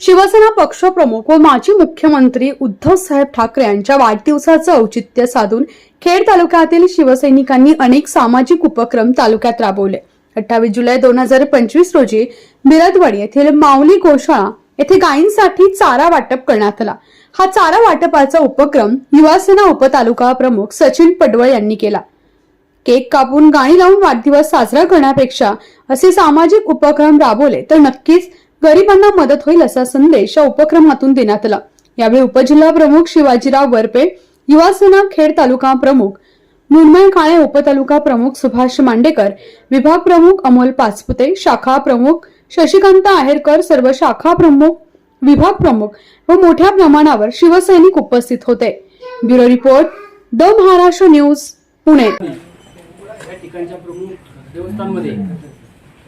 शिवसेना पक्षप्रमुख व माजी मुख्यमंत्री उद्धव साहेब ठाकरे यांच्या वाढदिवसाचं औचित्य साधून खेड तालुक्यातील शिवसैनिकांनी अनेक सामाजिक उपक्रम तालुक्यात राबवले. अठ्ठावीस जुलै दोन हजार पंचवीस रोजी बिरदवाडी येथील माऊली गोशाळा येथे गायींसाठी चारा वाटप करण्यात आला. हा चारा वाटपाचा उपक्रम युवासेना उपतालुका प्रमुख सचिन पडवळ यांनी केला. केक कापून गाणी लावून वाढदिवस साजरा करण्यापेक्षा असे सामाजिक उपक्रम राबवले तर नक्कीच गरिबांना मदत होईल असा संदेश या उपक्रमातून देण्यात आला. यावेळी उपजिल्हा प्रमुख शिवाजीराव वरपे युवासेना खेड तालुका प्रमुख मुन्मय काळे उपतालुका प्रमुख सुभाष मांडेकर विभाग प्रमुख अमोल पाचपुते शाखा प्रमुख शशिकांत आहेरकर सर्व शाखा प्रमुख विभाग प्रमुख व मोठ्या प्रमाणावर शिवसैनिक उपस्थित होते. Bureau report the Maharashtra news Pune. या ठिकाणच्या प्रमुख देवस्थानमध्ये या त्या ठिकाणच्या कार्यक्रम